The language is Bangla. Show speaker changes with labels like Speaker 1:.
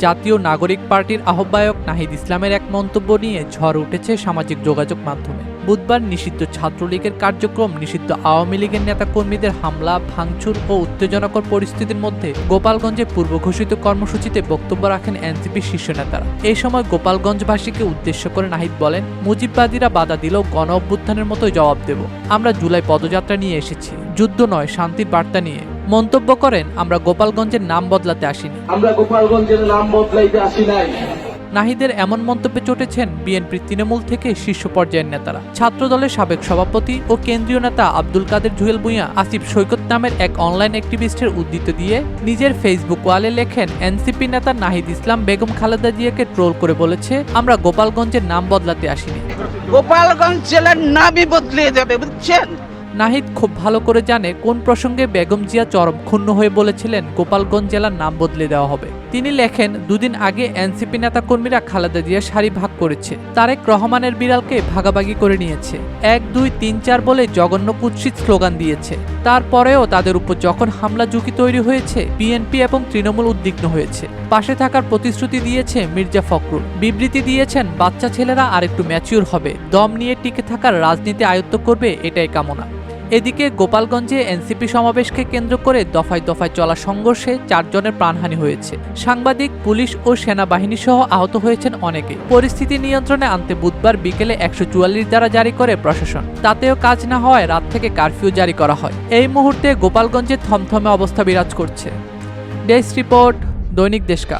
Speaker 1: জাতীয় নাগরিক পার্টির আহ্বায়ক নাহিদ ইসলামের এক মন্তব্য নিয়ে ঝড় উঠেছে সামাজিক যোগাযোগ মাধ্যমে। বুধবার নিষিদ্ধ ছাত্রলীগের কার্যক্রম, নিষিদ্ধ আওয়ামী লীগের নেতাকর্মীদের হামলা, ভাঙচুর ও উত্তেজনাকর পরিস্থিতির মধ্যে গোপালগঞ্জে পূর্ব ঘোষিত কর্মসূচিতে বক্তব্য রাখেন এনসিপি শীর্ষ নেতারা। এই সময় গোপালগঞ্জবাসীকে উদ্দেশ্য করে নাহিদ বলেন, মুজিববাদীরা বাধা দিলেও গণ অভ্যুত্থানের মতোই জবাব দেব। আমরা জুলাই পদযাত্রা নিয়ে এসেছি। যুদ্ধ নয় শান্তির বার্তা নিয়ে। মন্তব্য করেন, আমরা গোপালগঞ্জের নাম বদলাতে আসিনি।
Speaker 2: আমরা গোপালগঞ্জের নাম বদলাইতে আসি নাই।
Speaker 1: নাহিদের এমন মন্তব্যে চটেছেন বিএনপির তৃণমূল থেকে শীর্ষ পর্যায়ের নেতারা। ছাত্রদলের সাবেক সভাপতি ও কেন্দ্রীয় নেতা আব্দুল কাদের জুয়েল ভুঁইয়া আসিফ সৈকত নামের এক অনলাইন অ্যাক্টিভিস্টের উদ্ধৃত দিয়ে নিজের ফেসবুক ওয়ালে লেখেন এনসিপি নেতা নাহিদ ইসলাম বেগম খালেদা জিয়াকে ট্রোল করে বলেছে, আমরা গোপালগঞ্জের নাম বদলাতে আসিনি।
Speaker 3: গোপালগঞ্জ জেলার নামই বদলিয়ে যাবে বুঝছেন?
Speaker 1: নাহিদ খুব ভালো করে জানে কোন প্রসঙ্গে বেগম জিয়া চরম ক্ষুণ্ণ হয়ে বলেছিলেন গোপালগঞ্জ জেলার নাম বদলে দেওয়া হবে। তিনি লেখেন, দুদিন আগে এনসিপি নেতাকর্মীরা খালেদা জিয়া সারি ভাগ করেছে। তারেক রহমানের বিড়ালকে ভাগাভাগি করে নিয়েছে। এক, দুই, তিন, চার বলে জঘন্য কুৎসিত স্লোগান দিয়েছে। তারপরেও তাদের উপর যখন হামলা ঝুঁকি তৈরি হয়েছে, বিএনপি এবং তৃণমূল উদ্বিগ্ন হয়েছে। পাশে থাকার প্রতিশ্রুতি দিয়েছে মির্জা ফখরুল। বিবৃতি দিয়েছেন, বাচ্চা ছেলেরা আরেকটু ম্যাচিউর হবে। দম নিয়ে টিকে থাকার রাজনীতি আয়ত্ত করবে এটাই কামনা। এদিকে গোপালগঞ্জে এনসিপি সমাবেশকে কেন্দ্র করে দফায় দফায় চলা সংঘর্ষে চারজনের প্রাণহানি হয়েছে। সাংবাদিক, পুলিশ ও সেনাবাহিনী সহ আহত হয়েছেন অনেকে। পরিস্থিতি নিয়ন্ত্রণে আনতে বুধবার বিকেলে একশো চুয়াল্লিশ দ্বারা জারি করে প্রশাসন। তাতেও কাজ না হওয়ায় রাত থেকে কারফিউ জারি করা হয়। এই মুহূর্তে গোপালগঞ্জে থমথমে অবস্থা বিরাজ করছে। ডেস্ক রিপোর্ট, দৈনিক দেশকা